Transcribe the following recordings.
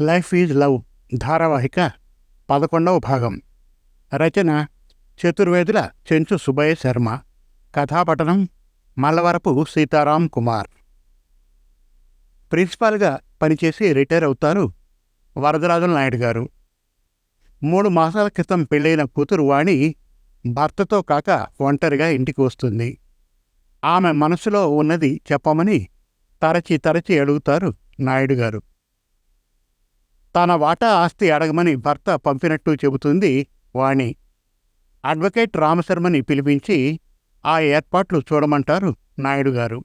Life is love ధారావాహిక పదకొండవ భాగం. రచన చతుర్వేదుల చెంచు సుబ్బయ్య శర్మ. కథాపఠనం మల్లవరపు సీతారాం కుమార్. ప్రిన్సిపాల్గా పనిచేసి రిటైర్ అవుతారు వరదరాజుల నాయుడు గారు. మూడు మాసాల క్రితం పెళ్ళైన కూతురు వాణి భర్తతో కాక ఒంటరిగా ఇంటికి వస్తుంది. ఆమె మనసులో ఉన్నది చెప్పమని తరచి తరచి అడుగుతారు నాయుడు గారు. తన వాటా ఆస్తి అడగమని భర్త పంపినట్టు చెబుతుంది వాణి. అడ్వకేట్ రామశర్మని పిలిపించి ఆ ఏర్పాట్లు చూడమంటారు నాయుడు గారు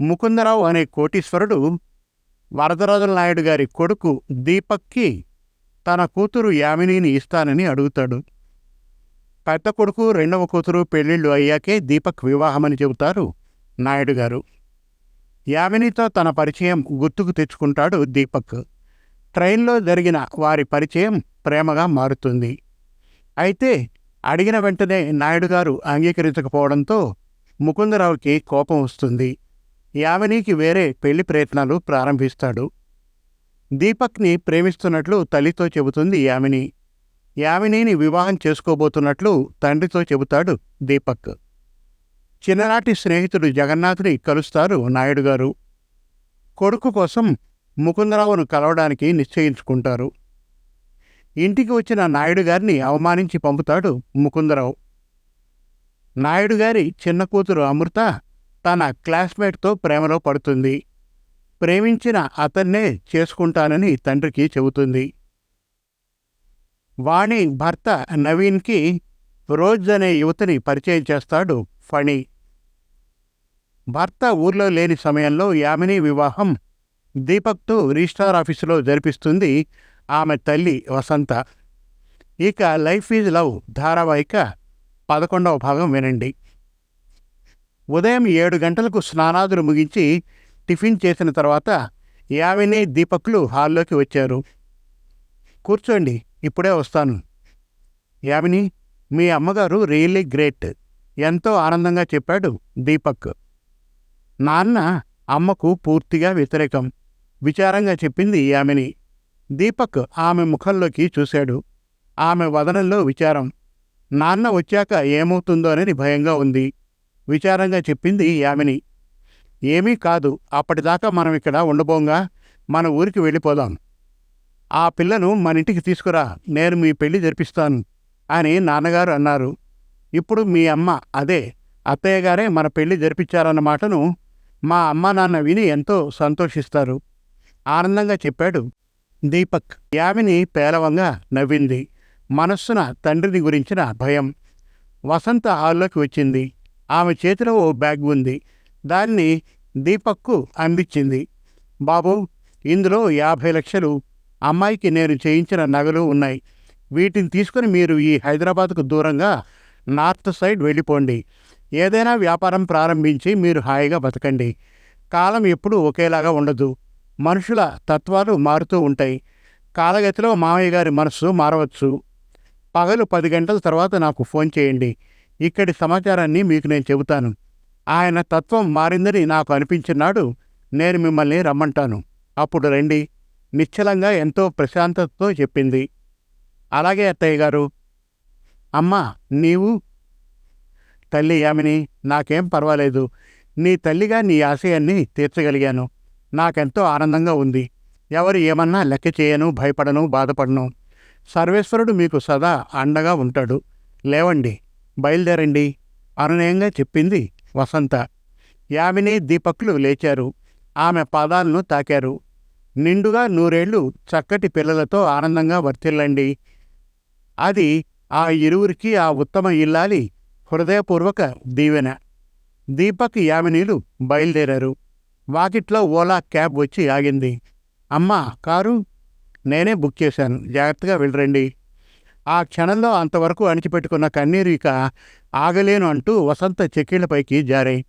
ముకుందరావు అనే కోటీశ్వరుడు వరదరాజుల నాయుడు గారి కొడుకు దీపక్కి తన కూతురు యామినీని ఇస్తానని అడుగుతాడు. పెద్ద కొడుకు రెండవ కూతురు పెళ్ళిళ్ళు అయ్యాకే దీపక్ వివాహమని చెబుతారు నాయుడు గారు యామినితో తన పరిచయం గుర్తుకు తెచ్చుకుంటాడు దీపక్. ట్రైన్లో జరిగిన వారి పరిచయం ప్రేమగా మారుతుంది. అయితే అడిగిన వెంటనే నాయుడు గారు అంగీకరించకపోవడంతో ముకుందరావుకి కోపం వస్తుంది. యామినికి వేరే పెళ్ళి ప్రయత్నాలు ప్రారంభిస్తాడు. దీపక్ని ప్రేమిస్తున్నట్లు తల్లితో చెబుతుంది యామిని. యామినిని వివాహం చేసుకోబోతున్నట్లు తండ్రితో చెబుతాడు దీపక్. చిన్ననాటి స్నేహితుడు జగన్నాథుని కలుస్తారు నాయుడు గారు కొడుకు కోసం ముకుందరావును కలవడానికి నిశ్చయించుకుంటారు. ఇంటికి వచ్చిన నాయుడు గారిని అవమానించి పంపుతాడు ముకుందరావు. నాయుడు గారి చిన్న కూతురు అమృత తన క్లాస్మేట్తో ప్రేమలో పడుతుంది. ప్రేమించిన అతన్నే చేసుకుంటానని తండ్రికి చెబుతుంది. వాణి భర్త నవీన్కి రోజ్ అనే యువతిని పరిచయం చేస్తాడు ఫణి. భర్త ఊర్లో లేని సమయంలో యామిని వివాహం దీపక్తో రిజిస్ట్రార్ ఆఫీసులో జరిపిస్తుంది ఆమె తల్లి వసంత. ఇక లైఫ్ ఈజ్ లవ్ ధారావాహిక పదకొండవ భాగం వినండి. ఉదయం ఏడు గంటలకు స్నానాదులు ముగించి టిఫిన్ చేసిన తర్వాత యావిని దీపక్లు హాల్లోకి వచ్చారు. కూర్చోండి ఇప్పుడే వస్తాను. యామిని మీ అమ్మగారు రియల్లీ గ్రేట్ ఎంతో ఆనందంగా చెప్పాడు దీపక్. నాన్న అమ్మకు పూర్తిగా వ్యతిరేకం. విచారంగా చెప్పింది యామిని దీపక్ ఆమె ముఖంలోకి చూశాడు. ఆమె వదనంలో విచారం. నాన్న వచ్చాక ఏమవుతుందోనని భయంగా ఉంది. విచారంగా చెప్పింది యామిని ఏమీ కాదు అప్పటిదాకా మనం ఇక్కడ ఉండబోంగా మన ఊరికి వెళ్ళిపోదాం. ఆ పిల్లను మన ఇంటికి తీసుకురా నేను మీ పెళ్ళి జరిపిస్తాను అని నాన్నగారు అన్నారు. ఇప్పుడు మీ అమ్మ అదే అత్తయ్య గారే మన పెళ్ళి జరిపించారన్న మాటను మా అమ్మ నాన్న విని ఎంతో సంతోషిస్తారు. ఆనందంగా చెప్పాడు. దీపక్ యామిని పేలవంగా నవ్వింది. మనస్సున తండ్రిని గురించిన భయం. వసంత హాల్లోకి వచ్చింది. ఆమె చేతిలో ఓ బ్యాగ్ ఉంది. దాన్ని దీపక్కు అందించింది. బాబు ఇందులో యాభై లక్షలు అమ్మాయికి నేను చేయించిన నగలు ఉన్నాయి. వీటిని తీసుకుని మీరు ఈ హైదరాబాద్కు దూరంగా నార్త్ సైడ్ వెళ్ళిపోండి. ఏదైనా వ్యాపారం ప్రారంభించి మీరు హాయిగా బతకండి. కాలం ఎప్పుడూ ఒకేలాగా ఉండదు. మనుషుల తత్వాలు మారుతూ ఉంటాయి. కాలగతిలో మామయ్య గారి మనస్సు మారవచ్చు. పగలు పది గంటల తర్వాత నాకు ఫోన్ చేయండి. ఇక్కడి సమాచారాన్ని మీకు నేను చెబుతాను. ఆయన తత్వం మారిందని నాకు అనిపించినాడు నేను మిమ్మల్ని రమ్మంటాను. అప్పుడు రండి. నిశ్చలంగా ఎంతో ప్రశాంతతతో చెప్పింది. అలాగే అత్తయ్య గారు. అమ్మా నీవు? తల్లి యామిని నాకేం పర్వాలేదు. నీ తల్లిగా నీ ఆశయాన్ని తీర్చగలిగాను. నాకెంతో ఆనందంగా ఉంది. ఎవరు ఏమన్నా లెక్క చేయను భయపడను బాధపడను. సర్వేశ్వరుడు మీకు సదా అండగా ఉంటాడు. లేవండి బయలుదేరండి. అనునయంగా చెప్పింది వసంత. యామిని దీపక్లు లేచారు. ఆమె పాదాలను తాకారు. నిండుగా నూరేళ్ళు చక్కటి పిల్లలతో ఆనందంగా వర్తిల్లండి. అది ఆ ఇరువురికి ఆ ఉత్తమ ఇల్లాలి హృదయపూర్వక దీవెన. దీపక్ యామినీలు బయలుదేరారు. వాకిట్లో ఓలా క్యాబ్ వచ్చి ఆగింది. అమ్మా కారు? నేనే బుక్ చేశాను. జాగ్రత్తగా వెళ్ళరండి. ఆ క్షణంలో అంతవరకు అణిచిపెట్టుకున్న కన్నీరు ఇక ఆగలేను అంటూ వసంత చెక్కిళ్ళపైకి జారాయి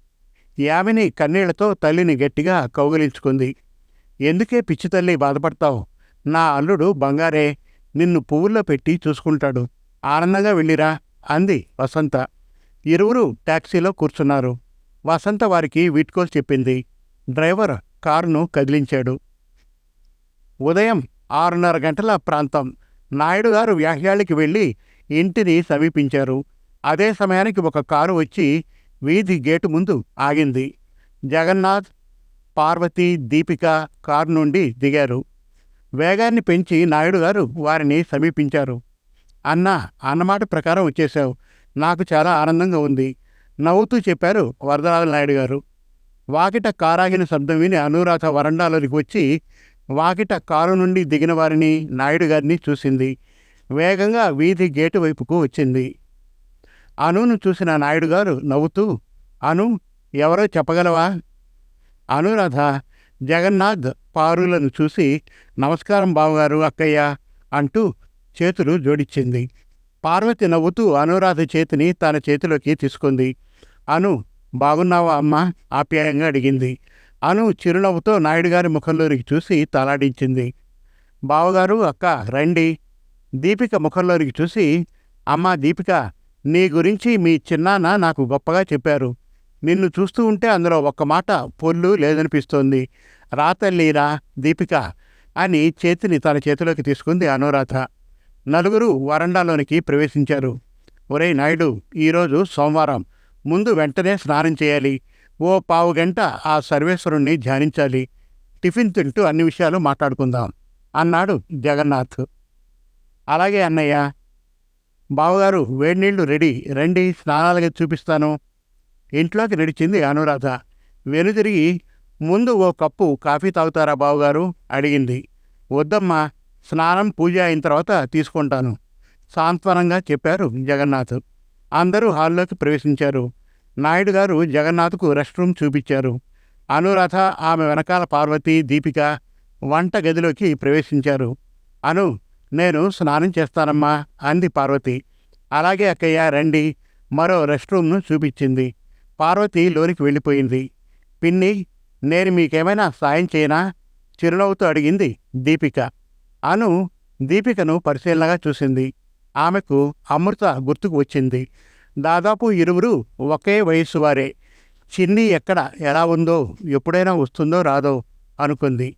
యామిని కన్నీళ్ళతో తల్లిని గట్టిగా కౌగిలించుకుంది. ఎందుకే పిచ్చి తల్లి బాధపడతావు? నా అల్లుడు బంగారే. నిన్ను పువ్వుల్లో పెట్టి చూసుకుంటాడు. ఆనందంగా వెళ్ళిరా అంది వసంత. ఇరువురు టాక్సీలో కూర్చున్నారు. వసంత వారికి వీట్కోలు చెప్పింది. డ్రైవర్ కారును కదిలించాడు. ఉదయం ఆరున్నర గంటల ప్రాంతం. నాయుడు గారు వ్యాహ్యాళ్ళకి వెళ్ళి ఇంటిని సమీపించారు. అదే సమయానికి ఒక కారు వచ్చి వీధి గేటు ముందు ఆగింది. జగన్నాథ్ పార్వతి దీపిక కారు నుండి దిగారు. వేగాన్ని పెంచి నాయుడు గారు వారిని సమీపించారు. అన్నా అన్నమాట ప్రకారం వచ్చేశావు. నాకు చాలా ఆనందంగా ఉంది. నవ్వుతూ చెప్పారు వరదరాజు నాయుడు గారు. వాకిట కారాగిన శబ్దం విని అనురాధ వరండాలోకి వచ్చి వాకిట కారు నుండి దిగిన వారిని నాయుడు గారిని చూసింది. వేగంగా వీధి గేటు వైపుకు వచ్చింది. అనును చూసిన నాయుడు గారు నవ్వుతూ అను ఎవరో చెప్పగలవా? అనురాధ జగన్నాథ్ పారులను చూసి నమస్కారం బావగారు అక్కయ్య అంటూ చేతులు జోడించింది. పార్వతి నవ్వుతూ అనురాధ చేతిని తన చేతిలోకి తీసుకుంది. అను బాగున్నావా అమ్మా? ఆప్యాయంగా అడిగింది. అను చిరునవ్వుతో నాయుడు గారి ముఖంలోనికి చూసి తలాడించింది. బావగారు అక్క రండి. దీపిక ముఖంలోనికి చూసి అమ్మా దీపిక నీ గురించి మీ చిన్నాన్న నాకు గొప్పగా చెప్పారు. నిన్ను చూస్తూ ఉంటే అందులో ఒక్క మాట పొల్లు లేదనిపిస్తోంది. రాతల్లీరా దీపిక అని చేతిని తన చేతిలోకి తీసుకుంది అనురాధ. నలుగురు వరండాలోనికి ప్రవేశించారు. ఒరేయ్ నాయుడు ఈరోజు సోమవారం. ముందు వెంటనే స్నానం చేయాలి. ఓ పావు గంట ఆ సర్వేశ్వరుణ్ణి ధ్యానించాలి. టిఫిన్ తింటూ అన్ని విషయాలు మాట్లాడుకుందాం అన్నాడు జగన్నాథ్. అలాగే అన్నయ్య బావగారు వేడినీళ్ళు రెడీ రండి స్నానాలుగా చూపిస్తాను. ఇంట్లోకి నడిచింది అనురాధ. వెనుదిరిగి ముందు ఓ కప్పు కాఫీ తాగుతారా బావగారు? అడిగింది. వద్దమ్మా స్నానం పూజ అయిన తర్వాత తీసుకుంటాను. సాంత్వనంగా చెప్పారు జగన్నాథ్. అందరూ హాల్లోకి ప్రవేశించారు. నాయుడు గారు జగన్నాథ్కు రెస్ట్ రూమ్ చూపించారు. అనురాధ ఆమె వెనకాల పార్వతి దీపిక వంట గదిలోకి ప్రవేశించారు. అను నేను స్నానం చేస్తానమ్మా అంది పార్వతి. అలాగే అక్కయ్య రండి. మరో రెస్ట్ రూమ్ను చూపించింది. పార్వతి లోనికి వెళ్ళిపోయింది. పిన్ని నేను మీకేమైనా సాయం చేయనా? చిరునవ్వుతో అడిగింది దీపిక. అను దీపికను పరిశీలనగా చూసింది. ఆమెకు అమృత గుర్తుకు వచ్చింది. దాదాపు ఇరువురు ఒకే వయస్సు వారే చిన్ని ఎక్కడ ఎలా ఉందో ఎప్పుడైనా వస్తుందో రాదో అనుకుంది.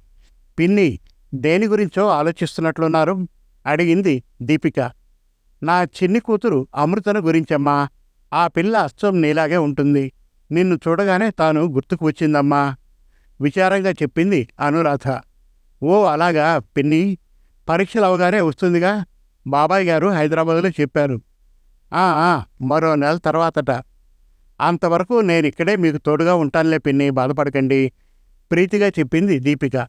పిన్ని దేని గురించో ఆలోచిస్తున్నట్లున్నారు? అడిగింది దీపిక. నా చిన్ని కూతురు అమృతను గురించమ్మా. ఆ పిల్ల అచ్చం నీలాగే ఉంటుంది. నిన్ను చూడగానే తాను గుర్తుకు వచ్చిందమ్మా. విచారంగా చెప్పింది అనురాధ. ఓ అలాగా పిన్ని. పరీక్షలు అవగానే వస్తుందిగా. బాబాయ్ గారు హైదరాబాద్లో చెప్పారు. "ఆ, ఆ, మరో నెల తర్వాతట. అంతవరకు నేను ఇక్కడే మీకు తోడుగా ఉంటానులే పిన్ని బాధపడకండి. ప్రీతిగా చెప్పింది దీపిక.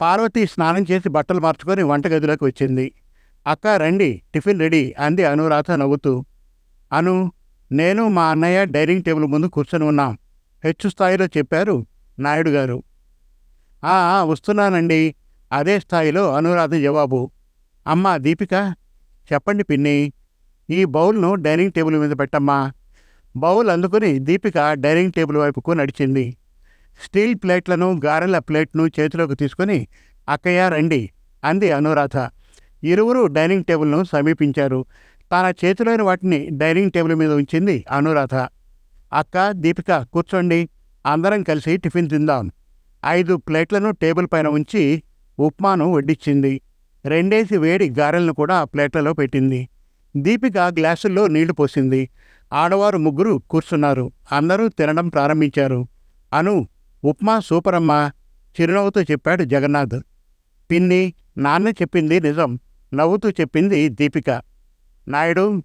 పార్వతి స్నానం చేసి బట్టలు మార్చుకొని వంటగదిలోకి వచ్చింది. అక్క రండి టిఫిన్ రెడీ అంది అనురాధ నవ్వుతూ. అను నేను మా అన్నయ్య డైనింగ్ టేబుల్ ముందు కూర్చొని ఉన్నాం. హెచ్చు స్థాయిలో చెప్పారు నాయుడు గారు "ఆ, ఆ, వస్తున్నానండి. అదే స్థాయిలో అనురాధ జవాబు. అమ్మా దీపిక చెప్పండి పిన్ని. ఈ బౌల్ను డైనింగ్ టేబుల్ మీద పెట్టమ్మా. బౌల్ అందుకుని దీపిక డైనింగ్ టేబుల్ వైపుకు నడిచింది. స్టీల్ ప్లేట్లను గారెల ప్లేట్ను చేతిలోకి తీసుకొని అక్కయ్య రండి అంది అనురాధ. ఇరువురు డైనింగ్ టేబుల్ను సమీపించారు. తన చేతిలోని వాటిని డైనింగ్ టేబుల్ మీద ఉంచింది అనురాధ. అక్క దీపిక కూర్చోండి. అందరం కలిసి టిఫిన్ తిందాం. ఐదు ప్లేట్లను టేబుల్ పైన ఉంచి ఉప్మాను వడ్డించింది రెండేసి వేడి గారెలను కూడా ఆ ప్లేట్లలో పెట్టింది. దీపిక గ్లాసుల్లో నీళ్ళు పోసింది. ఆడవారు ముగ్గురు కూర్చున్నారు. అందరూ తినడం ప్రారంభించారు. అను ఉప్మా సూపరమ్మా చిరునవ్వుతూ చెప్పాడు జగన్నాథ్. పిన్ని నాన్న చెప్పింది నిజం నవ్వుతూ చెప్పింది దీపిక. నాయుడు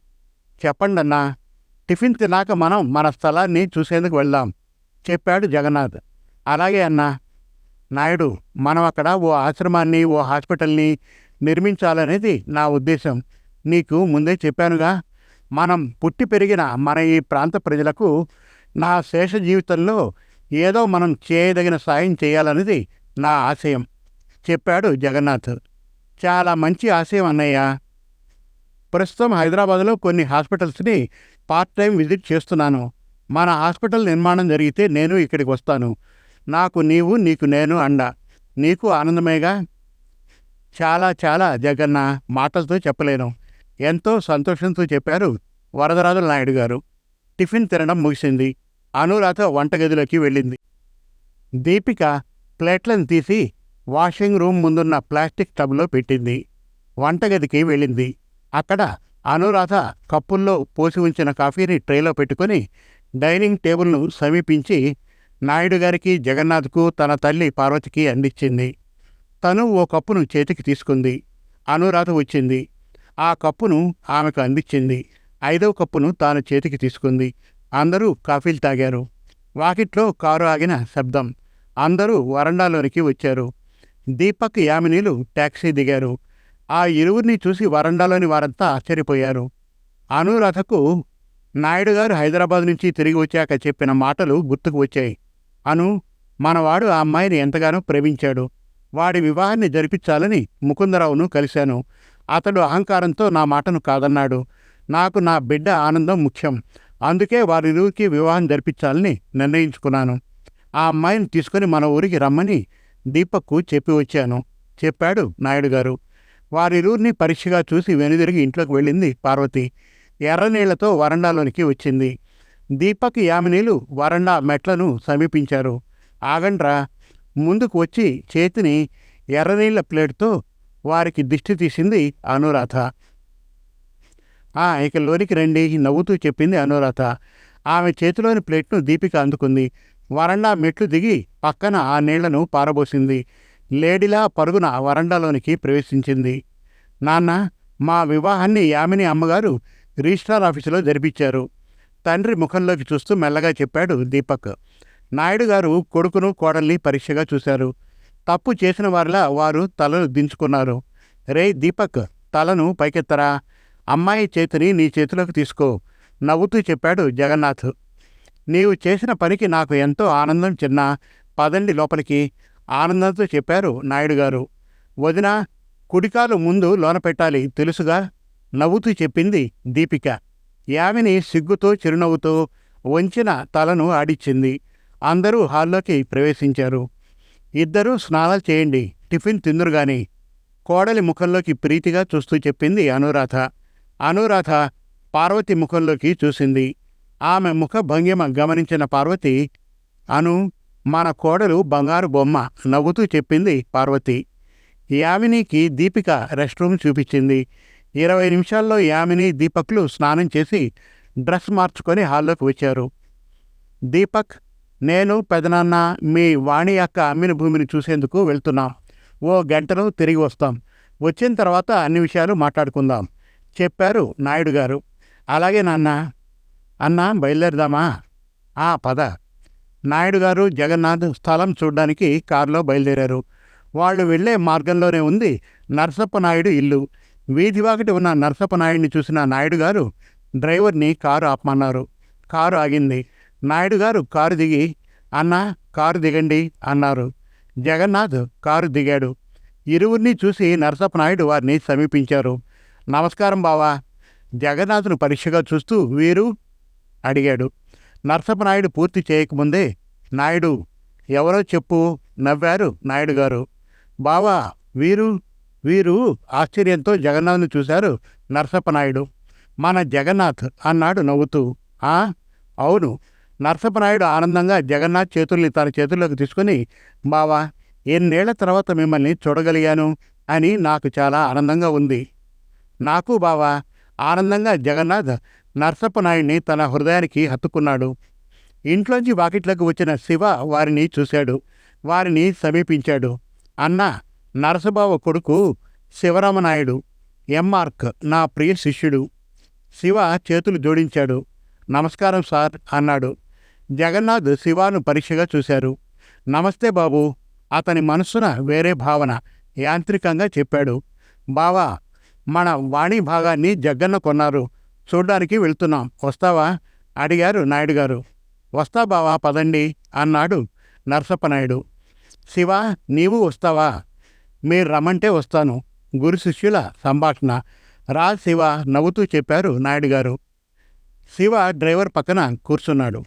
చెప్పండన్నా టిఫిన్ తిన్నాక మనం మన స్థలాన్ని చూసేందుకు వెళ్దాం చెప్పాడు జగన్నాథ్. అలాగే అన్నా నాయుడు మనం అక్కడ ఓ ఆశ్రమాన్ని ఓ హాస్పిటల్ని నిర్మించాలనేది నా ఉద్దేశం. నీకు ముందే చెప్పానుగా మనం పుట్టి పెరిగిన మన ఈ ప్రాంత ప్రజలకు నా శేష జీవితంలో ఏదో మనం చేయదగిన సాయం చేయాలనేది నా ఆశయం. చెప్పాడు జగన్నాథ్. చాలా మంచి ఆశయం అన్నయ్య. ప్రస్తుతం హైదరాబాద్లో కొన్ని హాస్పిటల్స్ని పార్ట్ టైం విజిట్ చేస్తున్నాను. మన హాస్పిటల్ నిర్మాణం జరిగితే నేను ఇక్కడికి వస్తాను. నాకు నీవు నీకు నేను అండ. నీకు ఆనందమేగా? చాలా చాలా జగన్న మాటలతో చెప్పలేను. ఎంతో సంతోషంతో చెప్పారు వరదరాజు నాయుడు గారు. టిఫిన్ తినడం ముగిసింది. అనురాధ వంటగదిలోకి వెళ్ళింది. దీపిక ప్లేట్లను తీసి వాషింగ్ రూమ్ ముందున్న ప్లాస్టిక్ టబ్లో పెట్టింది. వంటగదికి వెళ్ళింది. అక్కడ అనురాధ కప్పుల్లో పోసి ఉంచిన కాఫీని ట్రేలో పెట్టుకొని డైనింగ్ టేబుల్ను సమీపించి నాయుడు గారికి జగన్నాథ్కు తన తల్లి పార్వతికి అందించింది. తను ఓ కప్పును చేతికి తీసుకుంది. అనురాధ వచ్చింది. ఆ కప్పును ఆమెకు అందించింది. ఐదవ కప్పును తాను చేతికి తీసుకుంది. అందరూ కాఫీలు తాగారు. వాకిట్లో కారు ఆగిన శబ్దం. అందరూ వరండాలోనికి వచ్చారు. దీపక్ యామినీలు ట్యాక్సీ దిగారు. ఆ ఇరువురిని చూసి వరండాలోని వారంతా ఆశ్చర్యపోయారు. అనురాధకు నాయుడు గారు హైదరాబాద్ నుంచి తిరిగి వచ్చాక చెప్పిన మాటలు గుర్తుకు వచ్చాయి. అను మనవాడు ఆ అమ్మాయిని ఎంతగానో ప్రేమించాడు. వాడి వివాహాన్ని జరిపించాలని ముకుందరావును కలిశాను. అతడు అహంకారంతో నా మాటను కాదన్నాడు. నాకు నా బిడ్డ ఆనందం ముఖ్యం. అందుకే వారిరువురికి వివాహం జరిపించాలని నిర్ణయించుకున్నాను. ఆ అమ్మాయిని తీసుకుని మన ఊరికి రమ్మని దీపక్కు చెప్పి వచ్చాను. చెప్పాడు నాయుడు గారు వారిరువురిని పరీక్షగా చూసి వెనుదిరిగి ఇంట్లోకి వెళ్ళింది పార్వతి. ఎర్రనీళ్ళతో వరండాలోనికి వచ్చింది. దీపక్ యామినీలు వరండా మెట్లను సమీపించారు. ఆగండ్రా. ముందుకు వచ్చి చేతిని ఎర్రనీళ్ళ ప్లేట్తో వారికి దిష్టి తీసింది అనురాధ. ఆ ఇక లోనికి రండి నవ్వుతూ చెప్పింది అనురాధ. ఆమె చేతిలోని ప్లేట్ను దీపిక అందుకుంది. వరండా మెట్లు దిగి పక్కన ఆ నీళ్ళను పారబోసింది. లేడిలా పరుగున వరండాలోనికి ప్రవేశించింది. నాన్న మా వివాహాన్ని యామిని అమ్మగారు రిజిస్ట్రార్ ఆఫీసులో జరిపించారు. తండ్రి ముఖంలోకి చూస్తూ మెల్లగా చెప్పాడు దీపక్. నాయుడు గారు కొడుకును కోడల్ని పరీక్షగా చూశారు. తప్పు చేసిన వారిలా వారు తలలు దించుకున్నారు. రే దీపక్ తలను పైకెత్తరా? అమ్మాయి చేతిని నీ చేతిలోకి తీసుకో నవ్వుతూ చెప్పాడు జగన్నాథ్. నీవు చేసిన పనికి నాకు ఎంతో ఆనందం చిన్న పదండి లోపలికి ఆనందంతో చెప్పారు నాయుడు గారు. వదిన కుడికాలు ముందు లోన పెట్టాలి తెలుసుగా? నవ్వుతూ చెప్పింది దీపిక. యామిని సిగ్గుతో చిరునవ్వుతో వంచిన తలను ఆడిచ్చింది. అందరూ హాల్లోకి ప్రవేశించారు. ఇద్దరూ స్నానాలు చేయండి టిఫిన్ తిందురు గాని. కోడలి ముఖంలోకి ప్రీతిగా చూస్తూ చెప్పింది అనురాధ. అనురాధ పార్వతి ముఖంలోకి చూసింది. ఆమె ముఖ భంగిమ గమనించిన పార్వతి అను మన కోడలు బంగారు బొమ్మ నవ్వుతూ చెప్పింది పార్వతి. యామినికి దీపిక రెస్ట్ రూమ్ చూపించింది. ఇరవై నిమిషాల్లో యామిని దీపక్లు స్నానం చేసి డ్రెస్ మార్చుకొని హాల్లోకి వచ్చారు. దీపక్ నేను పెదనాన్న మీ వాణి యొక్క అమ్మిన భూమిని చూసేందుకు వెళ్తున్నాం. ఓ గంటలో తిరిగి వస్తాం. వచ్చిన తర్వాత అన్ని విషయాలు మాట్లాడుకుందాం చెప్పారు నాయుడు గారు అలాగే నాన్న. అన్న బయలుదేరదామా? ఆ పద. నాయుడు గారు జగన్నాథ్ స్థలం చూడడానికి కారులో బయలుదేరారు. వాళ్ళు వెళ్ళే మార్గంలోనే ఉంది నరసప్ప నాయుడు ఇల్లు. వీధి వాకిటి ఉన్న నరసప్ప నాయుడిని చూసిన నాయుడు గారు డ్రైవర్ని కారు ఆపమన్నారు. కారు ఆగింది. నాయుడు గారు కారు దిగి అన్నా కారు దిగండి అన్నారు. జగన్నాథ్ కారు దిగాడు. ఇరువురిని చూసి నరసప్ప నాయుడు వారిని సమీపించారు. నమస్కారం బావా. జగన్నాథ్ను పరీక్షగా చూస్తూ వీరు అడిగాడు. నరసప్ప నాయుడు పూర్తి చేయకముందే నాయుడు ఎవరో చెప్పు నవ్వారు నాయుడు గారు. బావా వీరు? వీరు ఆశ్చర్యంతో జగన్నాథ్ను చూశారు నరసప్ప నాయుడు. మన జగన్నాథ్ అన్నాడు నవ్వుతూ. ఆ? అవును. నరసింహనాయుడు ఆనందంగా జగన్నాథ్ చేతుల్ని తన చేతుల్లోకి తీసుకుని బావా ఎన్నేళ్ళ తర్వాత మిమ్మల్ని చూడగలిగాను అని నాకు చాలా ఆనందంగా ఉంది. నాకు బావా ఆనందంగా జగన్నాథ్ నరసప్పనాయుడిని తన హృదయానికి హత్తుకున్నాడు. ఇంట్లోంచి వాకిట్లోకి వచ్చిన శివ వారిని చూశాడు. వారిని సమీపించాడు. అన్న నరసబావ కొడుకు శివరామనాయుడు ఎంఆర్క్ నా ప్రియ శిష్యుడు శివ చేతులు జోడించాడు. నమస్కారం సార్ అన్నాడు. జగన్నాథ్ శివాను పరీక్షగా చూశారు. నమస్తే బాబు. అతని మనస్సున వేరే భావన యాంత్రికంగా చెప్పాడు. బావా మన వాణి భాగాన్ని జగ్గన్న కొన్నారు. చూడ్డానికి వెళ్తున్నాం. వస్తావా? అడిగారు నాయుడు గారు వస్తా బావా పదండి అన్నాడు నరసప్పనాయుడు. శివ నీవు వస్తావా? మీరు రమ్మంటే వస్తాను. గురు శిష్యుల సంభాషణ. రా శివ నవ్వుతూ చెప్పారు నాయుడు గారు శివ డ్రైవర్ పక్కన కూర్చున్నాడు.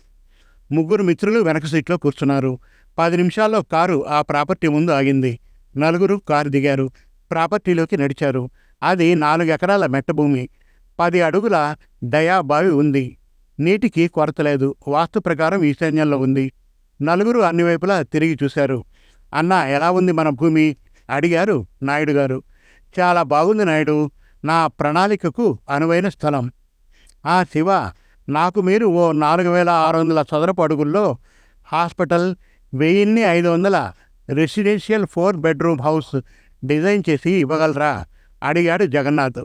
ముగ్గురు మిత్రులు వెనక సీట్లో కూర్చున్నారు. పది నిమిషాల్లో కారు ఆ ప్రాపర్టీ ముందు ఆగింది. నలుగురు కారు దిగారు. ప్రాపర్టీలోకి నడిచారు. అది నాలుగు ఎకరాల మెట్టభూమి పది అడుగుల దయాబావి ఉంది. నీటికి కొరత లేదు. వాస్తు ప్రకారం ఈశాన్యంలో ఉంది. నలుగురు అన్ని వైపులా తిరిగి చూశారు. అన్న ఎలా ఉంది మన భూమి? అడిగారు నాయుడు గారు. చాలా బాగుంది నాయుడు. నా ప్రణాళికకు అనువైన స్థలం. ఆ శివ. నాకు మీరు ఓ నాలుగు వేల ఆరు వందల చదరపు అడుగుల్లో హాస్పిటల్ వెయ్యిన్ని ఐదు వందల residential four bedroom house design చేసి ఇవ్వగలరా? అడిగాడు జగన్నాథ్.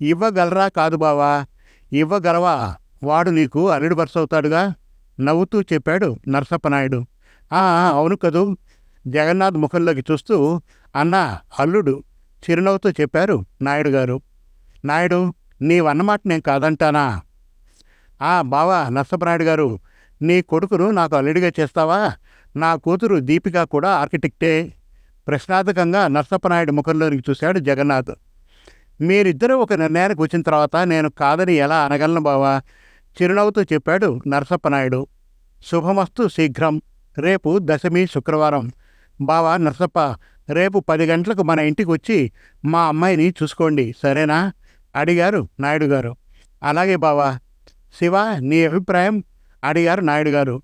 ఇవ్వగలరా కాదు బావా ఇవ్వగలవా? వాడు నీకు అల్లుడు వరుస అవుతాడుగా? నవ్వుతూ చెప్పాడు నరసప్పనాయుడు. అవును కదూ? జగన్నాథ్ ముఖంలోకి చూస్తూ అన్న అల్లుడు చిరునవ్వుతో చెప్పారు నాయుడు గారు నాయుడు నీవన్నమాట నేను కాదంటానా? ఆ బావా నరసప్పనాయుడు గారు నీ కొడుకును నాకు అల్లుడిగా చేస్తావా? నా కూతురు దీపిక కూడా ఆర్కిటెక్టే. ప్రశ్నార్థకంగా నర్సప్పనాయుడు ముఖంలోనికి చూశాడు జగన్నాథ్. మీరిద్దరూ ఒక నిర్ణయానికి వచ్చిన తర్వాత నేను కాదని ఎలా అనగలను బావా? చిరునవ్వుతూ చెప్పాడు నరసప్పనాయుడు. శుభమస్తు శీఘ్రం. రేపు దశమి శుక్రవారం. బావా నరసప్ప రేపు పది గంటలకు మన ఇంటికి వచ్చి మా అమ్మాయిని చూసుకోండి సరేనా? అడిగారు నాయుడు గారు అలాగే బావా శివ నీ అభిప్రాయం? అడిగారు నాయుడు గారు.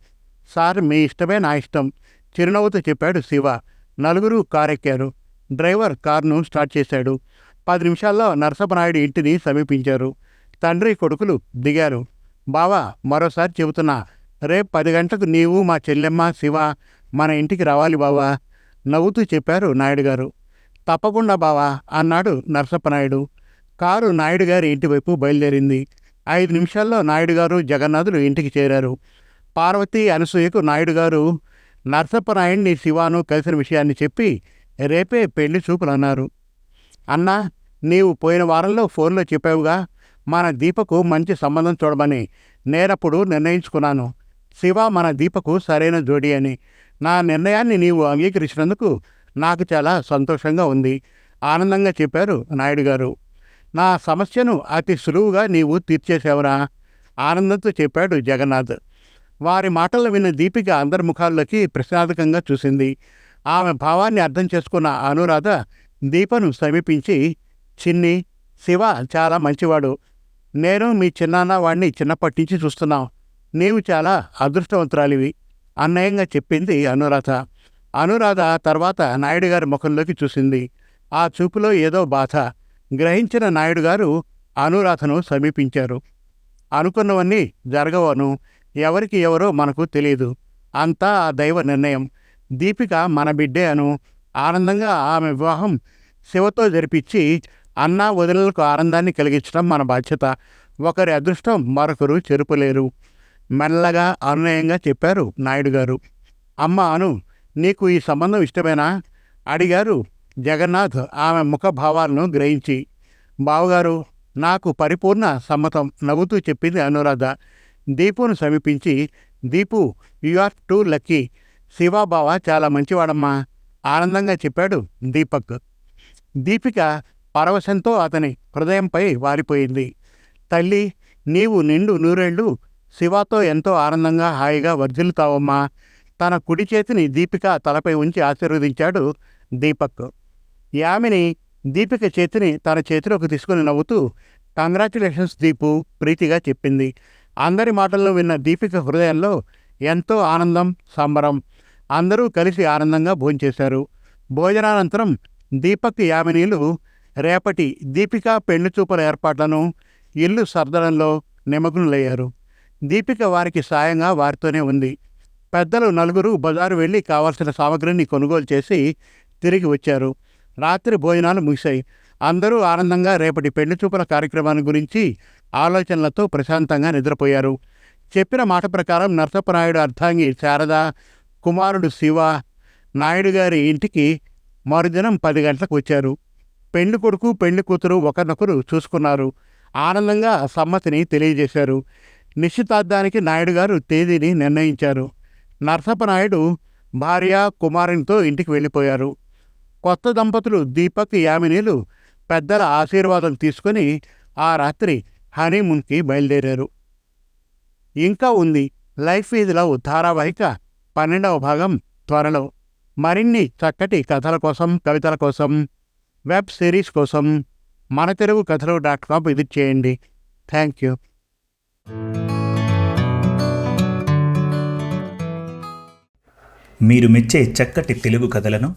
సార్ మీ ఇష్టమే నా ఇష్టం. చిరునవ్వుతో చెప్పాడు శివ. నలుగురు కారెక్కారు. డ్రైవర్ కారును స్టార్ట్ చేశాడు. పది నిమిషాల్లో నరసపనాయుడు ఇంటిని సమీపించారు. తండ్రి కొడుకులు దిగారు. బావా మరోసారి చెబుతున్నా. రేపు పది గంటలకు నీవు మా చెల్లెమ్మ శివ మన ఇంటికి రావాలి బావా. నవ్వుతూ చెప్పారు నాయుడు గారు. తప్పకుండా బావా అన్నాడు నరసప్పనాయుడు కారు నాయుడు గారి ఇంటి వైపు బయలుదేరింది. ఐదు నిమిషాల్లో నాయుడు గారు జగన్నాథులు ఇంటికి చేరారు. పార్వతి అనసూయకు నాయుడు గారు నరసప్పనాయుడిని శివాను కలిసిన విషయాన్ని చెప్పి రేపే పెళ్ళి చూపులు అన్నారు అన్నా నీవు పోయిన వారంలో ఫోన్లో చెప్పావుగా మన దీపకు మంచి సంబంధం చూడమని నేనప్పుడు నిర్ణయించుకున్నాను. శివ మన దీపకు సరైన జోడి అని. నా నిర్ణయాన్ని నీవు అంగీకరించినందుకు నాకు చాలా సంతోషంగా ఉంది ఆనందంగా చెప్పారు నాయుడు గారు. నా సమస్యను అతి సులువుగా నీవు తీర్చేశావురా ఆనందంతో చెప్పాడు జగన్నాథ్. వారి మాటలు విన్న దీపిక అందరి ముఖాల్లోకి ప్రశ్నార్థకంగా చూసింది. ఆమె భావాన్ని అర్థం చేసుకున్న అనురాధ దీపను సమీపించి చిన్ని శివ చాలా మంచివాడు. నేను మీ చిన్నాన్న వాడిని చిన్నప్పటి నుంచి చూస్తున్నాం. నీవు చాలా అదృష్టవంతురాలివి అన్నయంగా చెప్పింది అనురాధ. అనురాధ తర్వాత నాయుడు గారి ముఖంలోకి చూసింది. ఆ చూపులో ఏదో బాధ. గ్రహించిన నాయుడు గారు అనురాధను సమీపించారు. అనుకున్నవన్నీ జరగవను. ఎవరికి ఎవరో మనకు తెలియదు అంతా ఆ దైవ నిర్ణయం. దీపిక మన బిడ్డే అను. ఆనందంగా ఆమె వివాహం శివతో జరిపించి అన్నా వదినలకు ఆనందాన్ని కలిగించడం మన బాధ్యత. ఒకరి అదృష్టం మరొకరు చెరుపలేరు. మెల్లగా అనునయంగా చెప్పారు నాయుడు గారు. అమ్మ అను నీకు ఈ సంబంధం ఇష్టమేనా? అడిగారు జగన్నాథ్ ఆమె ముఖభావాలను గ్రహించి బావగారు నాకు పరిపూర్ణ సమ్మతం నవ్వుతూ చెప్పింది అనురాధ. దీపును సమీపించి Deepu you are too lucky శివాబావ చాలా మంచివాడమ్మా. ఆనందంగా చెప్పాడు దీపక్. దీపిక పరవశంతో అతని హృదయంపై వారిపోయింది. తల్లి నీవు నిండు నూరేళ్ళు శివాతో ఎంతో ఆనందంగా హాయిగా వర్ధిల్లుతావమ్మా. తన కుడి చేతిని దీపిక తలపై ఉంచి ఆశీర్వదించాడు దీపక్. యామిని దీపిక చేతిని తన చేతిలోకి తీసుకుని నవ్వుతూ కంగ్రాచులేషన్స్ దీపు ప్రీతిగా చెప్పింది. అందరి మాటల్లో విన్న దీపిక హృదయంలో ఎంతో ఆనందం సంబరం. అందరూ కలిసి ఆనందంగా భోంచేశారు. భోజనానంతరం దీపక్ యామినీలు రేపటి దీపిక పెళ్ళి చూపుల ఏర్పాట్లను ఇల్లు సర్దడంలో నిమగ్నులయ్యారు దీపిక వారికి సాయంగా వారితోనే ఉంది. పెద్దలు నలుగురు బజారు వెళ్ళి కావాల్సిన సామగ్రిని కొనుగోలు చేసి తిరిగి వచ్చారు. రాత్రి భోజనాలు ముగిశాయి. అందరూ ఆనందంగా రేపటి పెళ్ళి చూపుల కార్యక్రమాన్ని గురించి ఆలోచనలతో ప్రశాంతంగా నిద్రపోయారు. చెప్పిన మాట ప్రకారం నరసప్పనాయుడు అర్ధాంగి శారద కుమారుడు శివ నాయుడు గారి ఇంటికి మరుదినం పది గంటలకు వచ్చారు. పెళ్ళి కొడుకు పెళ్ళి కూతురు ఒకరినొకరు చూసుకున్నారు. ఆనందంగా సమ్మతిని తెలియజేశారు. నిశ్చితార్థానికి నాయుడు గారు తేదీని నిర్ణయించారు. నరసపనాయుడు భార్య కుమారునితో ఇంటికి వెళ్ళిపోయారు. కొత్త దంపతులు దీపక్ యామినీలు పెద్దల ఆశీర్వాదం తీసుకొని ఆ రాత్రి హనీమూన్కి బయలుదేరారు. ఇంకా ఉంది లైఫ్ ఈజ్ లవ్ ధారావాహిక పన్నెండవ భాగం త్వరలో. మరిన్ని చక్కటి కథల కోసం కవితల కోసం వెబ్ సిరీస్ కోసం మన తెలుగు కథలు డాట్ కామ్ విజిట్ చేయండి. Thank you. మీరు మెచ్చే చక్కటి తెలుగు కథలను